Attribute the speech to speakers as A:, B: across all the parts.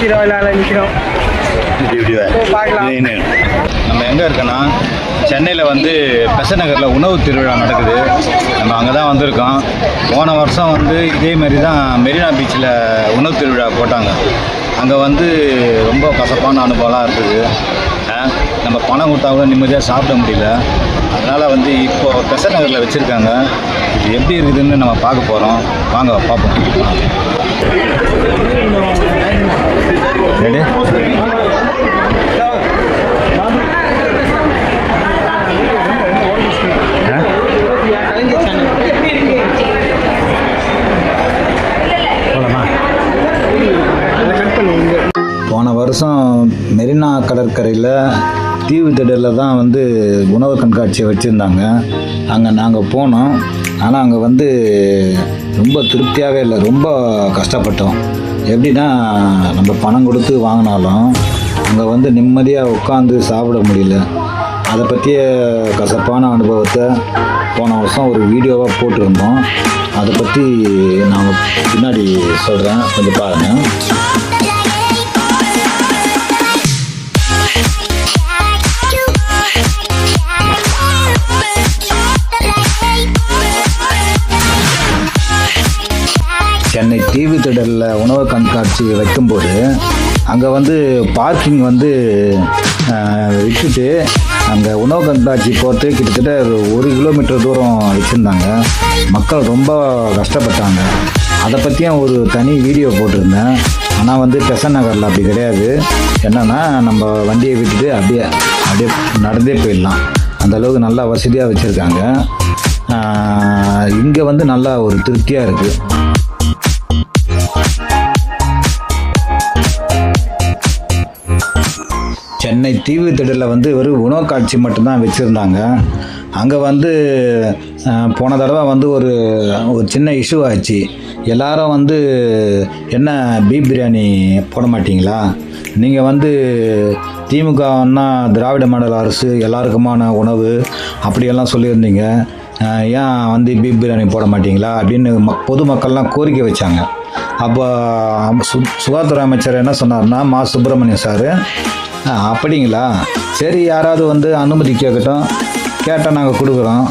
A: நிற்கிறோம் ஓ, பார்க்கலாம்.
B: நம்ம எங்கே இருக்கோன்னா சென்னையில் வந்து பெசநகரில் உணவு திருவிழா நடக்குது. நம்ம அங்கே தான் வந்திருக்கோம். போன வருஷம் வந்து இதே மாதிரி தான் மெரினா பீச்சில் உணவு திருவிழா போட்டாங்க. அங்கே வந்து ரொம்ப கசப்பான அனுபவம்லாம் இருக்குது நம்ம பணம் கொடுத்தா கூட நிம்மதியாக சாப்பிட முடியல. அதனால் வந்து இப்போ பெசநகரில் வச்சுருக்காங்க. இது எப்படி இருக்குதுன்னு நம்ம பார்க்க போகிறோம் வாங்க பார்ப்போம். உணவு வச்சுருந்தாங்க. அங்கே நாங்கள் போனோம். ஆனால் அங்கே வந்து ரொம்ப திருப்தியாகவே இல்லை. ரொம்ப கஷ்டப்பட்டோம். எப்படின்னா நம்ம பணம் கொடுத்து வாங்கினாலும் அங்கே வந்து நிம்மதியாக உட்காந்து சாப்பிட முடியல. அதை பற்றிய கசப்பான அனுபவத்தை போன வருஷம் ஒரு வீடியோவாக போட்டிருந்தோம். அதை பற்றி நான் பின்னாடி சொல்கிறேன் கொஞ்சம் பாருங்கள் கண்காட்சி வைக்கும்போது அங்கே வந்து பார்க்கிங் வந்து விட்டுட்டு அங்கே உணவு கண்காட்சி போகிறது கிட்டத்தட்ட ஒரு ஒரு கிலோமீட்டர் தூரம் வச்சுருந்தாங்க. மக்கள் ரொம்ப கஷ்டப்பட்டாங்க. அதை பற்றியும் ஒரு தனி வீடியோ போட்டிருந்தேன். ஆனால் வந்து பெசன் நகரில் அப்படி கிடையாது. என்னென்னா நம்ம வண்டியை விட்டுட்டு அப்படியே அப்படியே நடந்தே போயிடலாம். அந்தளவுக்கு நல்லா வசதியாக வச்சுருக்காங்க. இங்கே வந்து நல்லா ஒரு திருப்தியாக இருக்குது சென்னை தீவு திடலில் வந்து வெறும் உணவு காட்சி மட்டும்தான் வச்சுருந்தாங்க. அங்கே வந்து போன தடவை வந்து ஒரு ஒரு சின்ன இஷ்யூ ஆச்சு. எல்லாரும் வந்து என்ன பீப் பிரியாணி போட மாட்டீங்களா? நீங்கள் வந்து திமுகன்னா திராவிட மாடல் அரசு எல்லாருக்குமான உணவு அப்படியெல்லாம் சொல்லியிருந்தீங்க. ஏன் வந்து பீப் பிரியாணி போட மாட்டீங்களா? அப்படின்னு மக் பொதுமக்கள்லாம் கோரிக்கை வச்சாங்க. அப்போ சு சுகாதார அமைச்சர் என்ன சொன்னார்னா மா சுப்பிரமணியம் சார் அப்படிங்களா? சரி யாராவது வந்து அனுமதி கேட்கட்டும் கேட்டால் நாங்கள் கொடுக்குறோம்.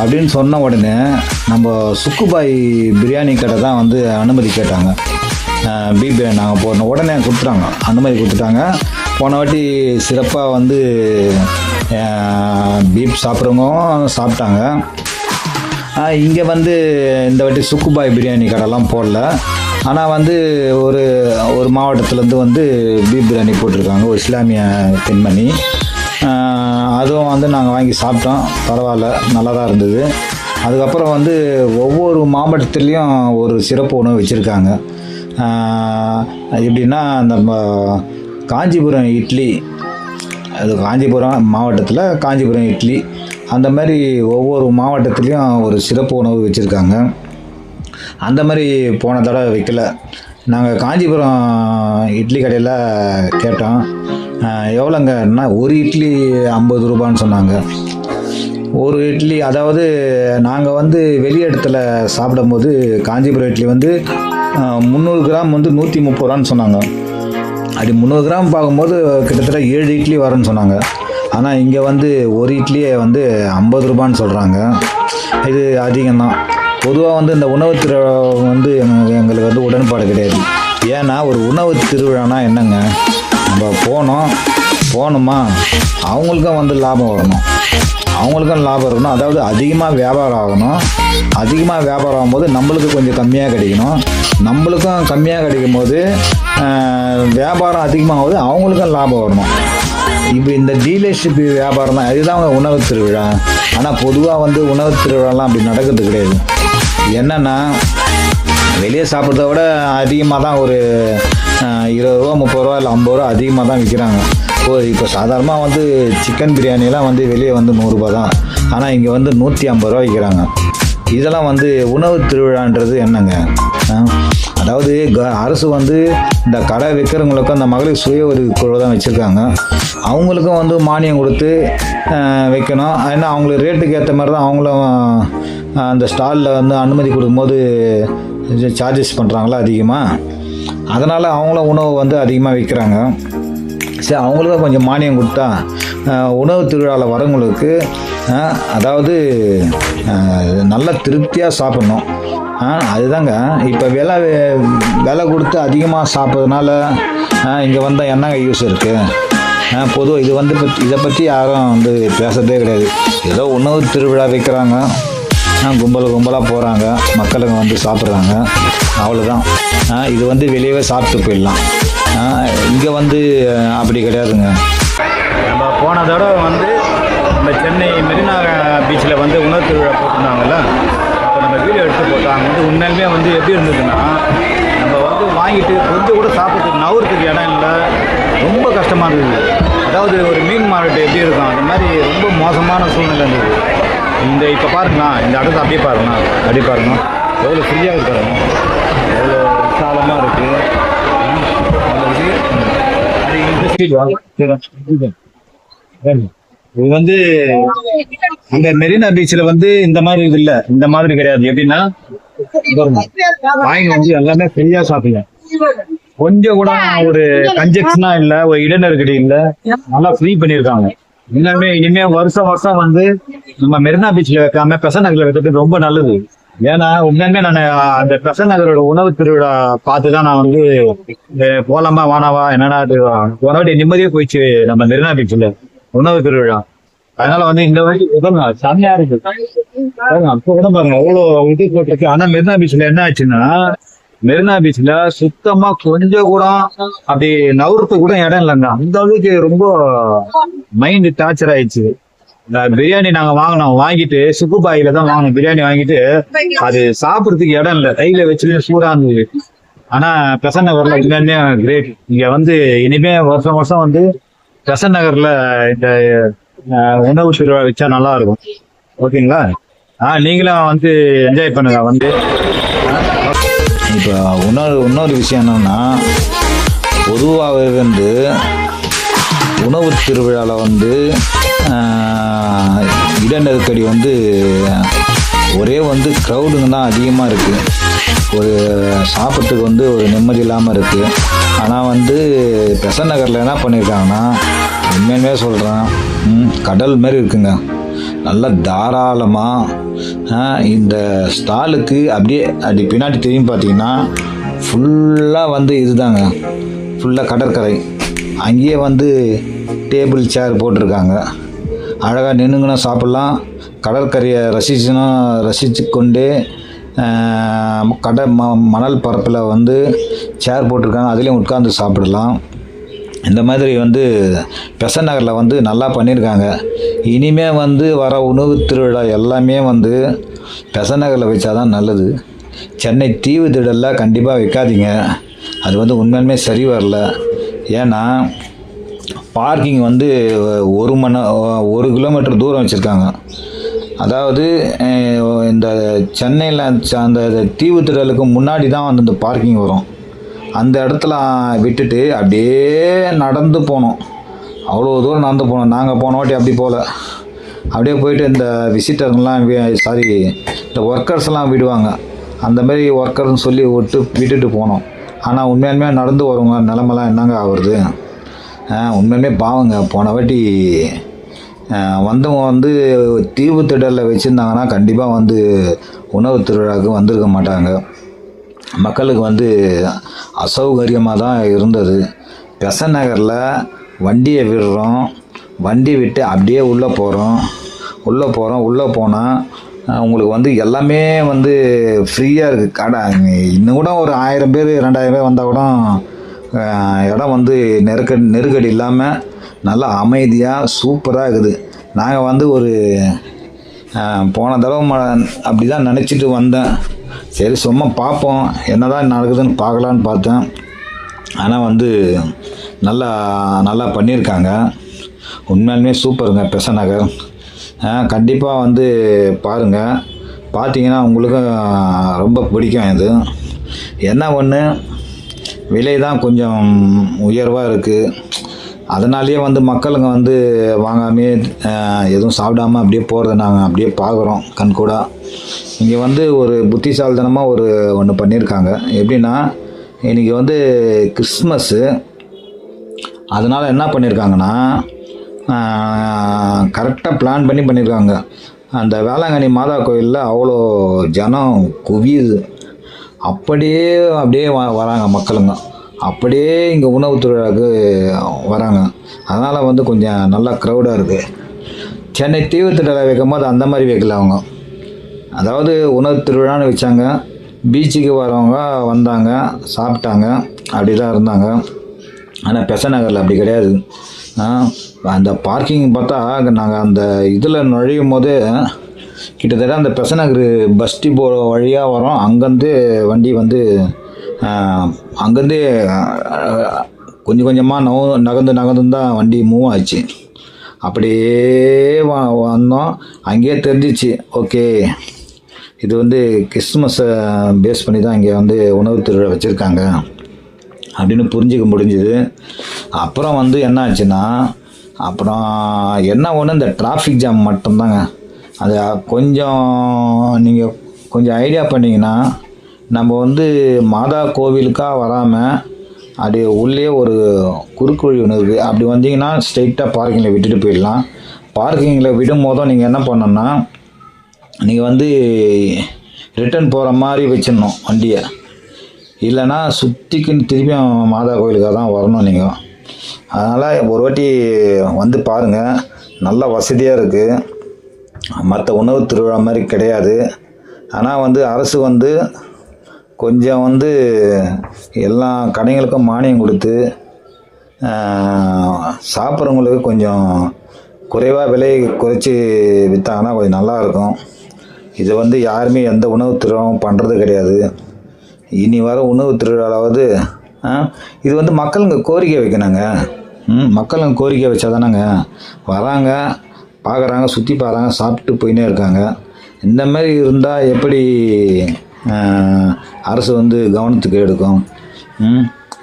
B: அப்படின்னு சொன்ன உடனே நம்ம சுக்குபாய் பிரியாணி கடை தான் வந்து அனுமதி கேட்டாங்க. பீ நாங்கள் போடணும். உடனே கொடுத்துட்டாங்க. அனுமதி கொடுத்துட்டாங்க. போன வாட்டி சிறப்பாக வந்து பீப் சாப்பிட்றவங்க சாப்பிட்டாங்க. இங்கே வந்து இந்த வாட்டி சுக்குபாய் பிரியாணி கடைலாம் போடல. ஆனால் வந்து ஒரு ஒரு மாவட்டத்துலேருந்து வந்து பீப் பிரியாணி போட்டிருக்காங்க ஒரு இஸ்லாமிய பெண்மணி. அதுவும் வந்து நாங்கள் வாங்கி சாப்பிட்டோம். பரவாயில்ல நல்லா தான் இருந்தது. அதுக்கப்புறம் வந்து ஒவ்வொரு மாவட்டத்துலேயும் ஒரு சிறப்பு உணவு வச்சுருக்காங்க. எப்படின்னா நம்ம காஞ்சிபுரம் இட்லி. அது காஞ்சிபுரம் மாவட்டத்தில் காஞ்சிபுரம் இட்லி. அந்த மாதிரி ஒவ்வொரு மாவட்டத்துலேயும் ஒரு சிறப்பு உணவு வச்சுருக்காங்க. அந்த மாதிரி போன தடவை வைக்கல. நாங்கள் காஞ்சிபுரம் இட்லி கடையில் கேட்டோம். எவ்வளோங்கன்னா ஒரு இட்லி ஐம்பது ரூபான்னு சொன்னாங்க. ஒரு இட்லி அதாவது நாங்கள் வந்து வெளி இடத்துல சாப்பிடும்போது காஞ்சிபுரம் இட்லி வந்து முந்நூறு கிராம் வந்து நூற்றி முப்பது ரூபான்னு சொன்னாங்க. அப்படி முந்நூறு கிராம் பார்க்கும்போது கிட்டத்தட்ட ஏழு இட்லி வரும்னு சொன்னாங்க. ஆனால் இங்கே வந்து ஒரு இட்லியே வந்து ஐம்பது ரூபான்னு சொல்கிறாங்க இது அதிகம்தான். பொதுவாக வந்து இந்த உணவு திருவிழா வந்து எங்களுக்கு வந்து உடன்பாடு கிடையாது. ஏன்னா ஒரு உணவு திருவிழானா என்னங்க? நம்ம போனோம் போகணுமா அவங்களுக்கும் வந்து லாபம் வரணும். அவங்களுக்கும் லாபம் இருக்கணும். அதாவது அதிகமாக வியாபாரம் ஆகணும். அதிகமாக வியாபாரம் ஆகும்போது நம்மளுக்கு கொஞ்சம் கம்மியாக கிடைக்கணும். நம்மளுக்கும் கம்மியாக கிடைக்கும் போது வியாபாரம் அதிகமாகும்போது அவங்களுக்கும் லாபம் வரணும். இப்போ இந்த டீலர்ஷிப் வியாபாரம் தான். இதுதான் உணவு திருவிழா. ஆனால் பொதுவாக வந்து உணவு திருவிழாலாம் அப்படி நடக்கிறது கிடையாது. என்னென்னா வெளியே சாப்பிட்றத விட அதிகமாக தான் ஒரு இருபது ரூபா முப்பது ரூபா இல்லை ஐம்பது ரூபா அதிகமாக தான் விற்கிறாங்க ஓ இப்போ சாதாரணமாக வந்து சிக்கன் பிரியாணிலாம் வந்து வெளியே வந்து நூறுரூபா தான் ஆனால் இங்கே வந்து நூற்றி ஐம்பது ரூபா விற்கிறாங்க இதெல்லாம் வந்து உணவு திருவிழான்றது என்னங்க? அதாவது க- அரசு வந்து இந்த கடை விற்கிறவங்களுக்கும் அந்த மகளிர் சுய ஒரு குழு தான் வச்சுருக்காங்க. அவங்களுக்கும் வந்து மானியம் கொடுத்து வைக்கணும். ஏன்னா அவங்களுக்கு ரேட்டுக்கு ஏற்ற மாதிரி தான் அவங்களும் அந்த ஸ்டாலில் வந்து அனுமதி கொடுக்கும்போது சார்ஜஸ் பண்ணுறாங்களா அதிகமாக அதனால் அவங்களும் உணவு வந்து அதிகமாக விற்கிறாங்க. சரி அவங்களுக்கும் கொஞ்சம் மானியம் கொடுத்தா உணவு திருவிழாவில் வரவங்களுக்கு அதாவது நல்லா நல்ல திருப்தியாக சாப்பிட்ணும். அதுதாங்க. இப்போ விலை விலை கொடுத்து அதிகமாக சாப்பிட்றதுனால இங்கே வந்தால் என்னங்க யூஸ் இருக்குது பொதுவாக இது வந்து இதை பற்றி யாரும் வந்து பேசுறதே கிடையாது. ஏதோ உணவு திருவிழா வைக்கிறாங்க கும்பல் கும்பலாக போகிறாங்க மக்களுங்க வந்து சாப்பிட்றாங்க. அவ்வளோதான் இது வந்து வெளியவே சாப்பிட்டு போயிடலாம். இங்கே வந்து அப்படி கிடையாதுங்க.
A: நம்ம போன தடவை வந்து நம்ம சென்னை மெரினா பீச்சில் வந்து உணவு திருவிழா போட்டிருந்தாங்கல்ல? அப்போ நம்ம வீடியோ எடுத்து போட்டாங்க வந்து உண்மையிலுமே வந்து எப்படி இருந்ததுன்னா நம்ம வந்து வாங்கிட்டு கொஞ்சம் கூட சாப்பிட்றதுக்கு நவுறதுக்கு இடம் இல்லை. ரொம்ப கஷ்டமாக இருந்தது. அதாவது ஒரு மீன் மார்க்கெட் எப்படி இருக்கும்? அந்த மாதிரி ரொம்ப மோசமான சூழ்நிலை இருந்தது. இந்த இப்போ பாருங்களா இந்த இடத்த அப்படியே பாருங்கண்ணா அப்படியே பாருங்க. எவ்வளோ ஃப்ரீயாக இருக்கு பாருங்க. எவ்வளோ விசாலமாக இருக்குது இது வந்து இந்த மெரினா பீச்சில் வந்து இந்த மாதிரி இது இல்லை. இந்த மாதிரி கிடையாது. எப்படின்னா வாங்கி வந்து எல்லாமே ஃப்ரீயா சாப்பிடுங்க. கொஞ்சம் கூட ஒரு கன்ஜெக்ஷனா இல்லை ஒரு இடைநெருக்கடி இல்லை நல்லா ஃப்ரீ பண்ணியிருக்காங்க. இன்னுமே இனிமே வருஷம் வருஷம் வந்து நம்ம மெரினா பீச்ல வைக்காம பிரசன் நகர்ல வைக்கிறது ரொம்ப நல்லது. ஏன்னா உண்மையுமே நான் அந்த பிரசன் நகரோட உணவு திருவிழா பார்த்துதான் நான் வந்து போலாமா வானாவா என்னடா அது ஒரு வாட்டி நிம்மதியே போயிடுச்சு நம்ம மெரினா பீச்ல உணவு திருவிழா. அதனால வந்து இந்த வாட்டி உதவுங்க செம்மையா இருக்கு. அப்ப கூட பாருங்க அவ்வளவு இது போட்டிருக்கு. ஆனா மெரினா பீச்ல என்ன ஆச்சுன்னா மெரினா பீச்ல சுத்தமா கொஞ்சம் கூட அப்படி நவுறதுக்கு கூட இடம் இல்லைங்க அந்த அளவுக்கு ரொம்ப மைண்ட் டார்ச்சர் ஆயிடுச்சு. இந்த பிரியாணி நாங்க வாங்கினோம். வாங்கிட்டு சுக்குபாயில தான் வாங்கினோம். பிரியாணி வாங்கிட்டு அது சாப்பிடுறதுக்கு இடம் இல்லை. கையில வச்சுட்டு சூடா இருந்தது. ஆனா பெசன் நகர்ல உண்மையுமே கிரேட் இங்க வந்து இனிமே வருஷம் வருஷம் வந்து பெசன் நகர்ல இந்த உணவு சுருவா வச்சா நல்லா இருக்கும். ஓகேங்களா? ஆ நீங்களும் வந்து என்ஜாய் பண்ணுங்க. வந்து
B: இப்போ இன்னொரு இன்னொரு விஷயம் என்னென்னா பொதுவாகவே வந்து உணவு திருவிழாவில் வந்து இட நெருக்கடி வந்து ஒரே வந்து க்ரௌடுங்க தான் அதிகமாக இருக்குது ஒரு சாப்பிட்றதுக்கு வந்து ஒரு நிம்மதி இல்லாமல் இருக்குது ஆனால் வந்து பெசன் நகரில் என்ன பண்ணியிருக்காங்கன்னா உண்மையுமே சொல்கிறேன் கடல் மாதிரி இருக்குங்க. நல்லா தாராளமாக இந்த ஸ்டாலுக்கு அப்படியே அப்படி பின்னாடி திரும்பி பார்த்தீங்கன்னா ஃபுல்லாக வந்து இதுதாங்க. ஃபுல்லாக கடற்கரை. அங்கேயே வந்து டேபிள் சேர் போட்டிருக்காங்க. அழகாக நின்றுங்கன்னா சாப்பிட்லாம். கடற்கரையை ரசிச்சுனா ரசித்து கொண்டே கடல் ம மணல் பரப்பில் வந்து சேர் போட்டிருக்காங்க. அதுலேயும் உட்காந்து சாப்பிடலாம். இந்த மாதிரி வந்து பெசன் நகரில் வந்து நல்லா பண்ணியிருக்காங்க இனிமே வந்து வர உணவு திருவிழா எல்லாமே வந்து பெசன் நகரில் வச்சாதான் நல்லது. சென்னை தீவு திடலில் கண்டிப்பாக வைக்காதீங்க. அது வந்து உண்மையுமே சரி வரல. ஏன்னா பார்க்கிங் வந்து ஒரு மணி ஒரு கிலோமீட்டர் தூரம் வச்சுருக்காங்க. அதாவது இந்த சென்னையில் அந்த தீவு திடலுக்கு முன்னாடி தான் வந்து இந்த பார்க்கிங் வரும். அந்த இடத்துல விட்டுட்டு அப்படியே நடந்து போனோம். அவ்வளோ தூரம் நடந்து போனோம். நாங்கள் போன வாட்டி அப்படி போகல அப்படியே போயிட்டு இந்த விசிட்டர்லாம் சாரி இந்த ஒர்க்கர்ஸ்லாம் விடுவாங்க. அந்தமாரி ஒர்க்கர்னு சொல்லி விட்டு விட்டுட்டு போனோம். ஆனால் உண்மையாலுமே நடந்து வருவங்க நிலமெல்லாம் என்னங்க ஆகுறது? உண்மையுமே பாவங்க. போன வாட்டி வந்தவங்க வந்து தீவு திடலில் வச்சுருந்தாங்கன்னா கண்டிப்பாக வந்து உணவு திருவிழாவுக்கு வந்திருக்க மாட்டாங்க. மக்களுக்கு வந்து அசௌகரியமாக தான் இருந்தது. பெசன் நகரில் வண்டியை விடுறோம். வண்டி விட்டு அப்படியே உள்ளே போகிறோம் உள்ளே போகிறோம் உள்ளே போனால் உங்களுக்கு வந்து எல்லாமே வந்து ஃப்ரீயாக இருக்குது கடை இன்னும் கூட ஒரு ஆயிரம் பேர் ரெண்டாயிரம் பேர் வந்தால் கூட இடம் வந்து நெருக்கடி நெருக்கடி இல்லாமல் நல்லா அமைதியாக சூப்பராக இருக்குது. நாங்கள் வந்து ஒரு போன தடவை அப்படி தான் நினச்சிட்டு வந்தேன். சரி சும்மா பார்ப்போம். என்ன தான் நடக்குதுன்னு பார்க்கலான்னு பார்த்தேன். ஆனால் வந்து நல்லா நல்லா பண்ணியிருக்காங்க. உண்மையாலுமே சூப்பருங்க பெச நகர். கண்டிப்பாக வந்து பாருங்கள் பார்த்தீங்கன்னா உங்களுக்கும் ரொம்ப பிடிக்கும் இது. என்ன ஒன்று விலை தான் கொஞ்சம் உயர்வாக இருக்குது அதனாலேயே வந்து மக்களுங்க வந்து வாங்காமே எதுவும் சாப்பிடாம அப்படியே போகிறத நாங்கள் அப்படியே பார்க்குறோம் கண்கூடாக இங்கே வந்து ஒரு புத்திசாலித்தனமாக ஒரு ஒன்று பண்ணியிருக்காங்க எப்படின்னா இன்றைக்கி வந்து கிறிஸ்மஸ்ஸு அதனால் என்ன பண்ணியிருக்காங்கன்னா கரெக்டாக பிளான் பண்ணி பண்ணியிருக்காங்க அந்த வேளாங்கண்ணி மாதா கோயிலில் அவ்வளோ ஜனம் குவியுது. அப்படியே அப்படியே வ வராங்க மக்களுங்க. அப்படியே இங்கே உணவு திருவிழாவுக்கு வராங்க. அதனால் வந்து கொஞ்சம் நல்லா க்ரௌடாக இருக்குது சென்னை தீவுத்திடலை வைக்கும் போது அந்த மாதிரி வைக்கல அவங்க. அதாவது உணவு திருவிழான்னு வச்சாங்க. பீச்சுக்கு வரவங்க வந்தாங்க சாப்பிட்டாங்க. அப்படி தான் இருந்தாங்க. ஆனால் பெச நகரில் அப்படி கிடையாது. அந்த பார்க்கிங் பார்த்தா நாங்கள் அந்த இதில் நுழையும் போது கிட்டத்தட்ட அந்த பெசநகர் பஸ் டிப்போ வழியாக வரோம். அங்கேருந்து வண்டி வந்து அங்கேருந்து அங்கேருந்தே கொஞ்சம் கொஞ்சமாக நக நகர்ந்து நகர்ந்து தான் வண்டி மூவ் ஆச்சு. அப்படியே வ வந்தோம். அங்கேயே தெரிஞ்சிச்சு. ஓகே. இது வந்து கிறிஸ்மஸை பேஸ் பண்ணி தான் இங்கே வந்து உணவு திருவிழா வச்சுருக்காங்க. அப்படின்னு புரிஞ்சுக்க முடிஞ்சுது. அப்புறம் வந்து என்ன ஆச்சுன்னா அப்புறம் என்ன ஒன்று இந்த டிராஃபிக் ஜாம் மட்டும்தாங்க. அது கொஞ்சம் நீங்கள் கொஞ்சம் ஐடியா பண்ணிங்கன்னா நம்ம வந்து மாதா கோவிலுக்காக வராமல் அப்படி உள்ளே ஒரு குறுக்கு வழி ஒன்று இருக்குது அப்படி வந்தீங்கன்னா ஸ்ட்ரெயிட்டாக பார்க்கிங்கில் விட்டுட்டு போயிடலாம். பார்க்கிங்கில் விடும் போதும் நீங்கள் என்ன பண்ணணும்னா நீங்கள் வந்து ரிட்டர்ன் போகிற மாதிரி வச்சிடணும் வண்டியை. இல்லைன்னா சுற்றிக்குன்னு திருப்பியும் மாதா கோயிலுக்காக தான் வரணும் நீங்கள் அதனால் ஒரு வாட்டி வந்து பாருங்கள் நல்ல வசதியாக இருக்குது மற்ற உணவு திருவிழா மாதிரி கிடையாது. ஆனால் வந்து அரசு வந்து கொஞ்சம் வந்து எல்லா கடைகளுக்கும் மானியம் கொடுத்து சாப்பிட்றவங்களுக்கு கொஞ்சம் குறைவாக விலை குறைச்சி விற்றாங்கன்னா கொஞ்சம் நல்லாயிருக்கும் இது வந்து யாருமே எந்த உணவு திருவிழாவும் பண்ணுறது கிடையாது. இனி வர உணவு திருவிழாவது இது வந்து மக்களுங்க கோரிக்கை வைக்கணுங்க. ம் மக்களுங்க கோரிக்கை வச்சா தானேங்க வராங்க பார்க்குறாங்க சுற்றி பார்க்குறாங்க சாப்பிட்டு போயினே இருக்காங்க. இந்த மாதிரி இருந்தால் எப்படி அரசு வந்து கவனத்துக்கு எடுக்கும்?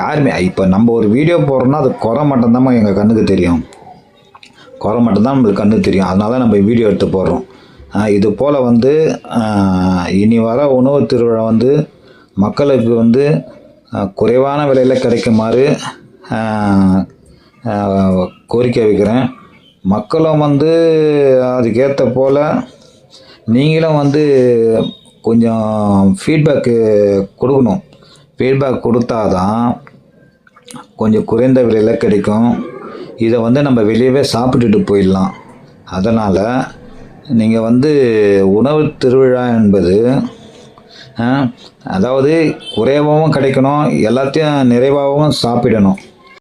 B: யாருமே இப்போ நம்ம ஒரு வீடியோ போடுறோன்னா அது குறை மட்டும்தான் எங்கள் கண்ணுக்கு தெரியும். குறை மட்டும்தான் நம்மளுக்கு கண்ணுக்கு தெரியும். அதனால நம்ம வீடியோ எடுத்து போடுறோம். இது போல் வந்து இனி வர உணவு திருவிழா வந்து மக்களுக்கு வந்து குறைவான விலையில் கிடைக்குமாறு கோரிக்கை வைக்கிறேன். மக்களும் வந்து அதுக்கேற்ற போல் நீங்களும் வந்து கொஞ்சம் ஃபீட்பேக்கு கொடுக்கணும். ஃபீட்பேக் கொடுத்தா தான் கொஞ்சம் குறைந்த விலையில் கிடைக்கும். இதை வந்து நம்ம வெளியவே சாப்பிட்டுட்டு போயிடலாம். அதனால் நீங்கள் வந்து உணவு திருவிழா என்பது அதாவது குறைவாகவும் கிடைக்கணும் எல்லாத்தையும் நிறைவாகவும் சாப்பிடணும்.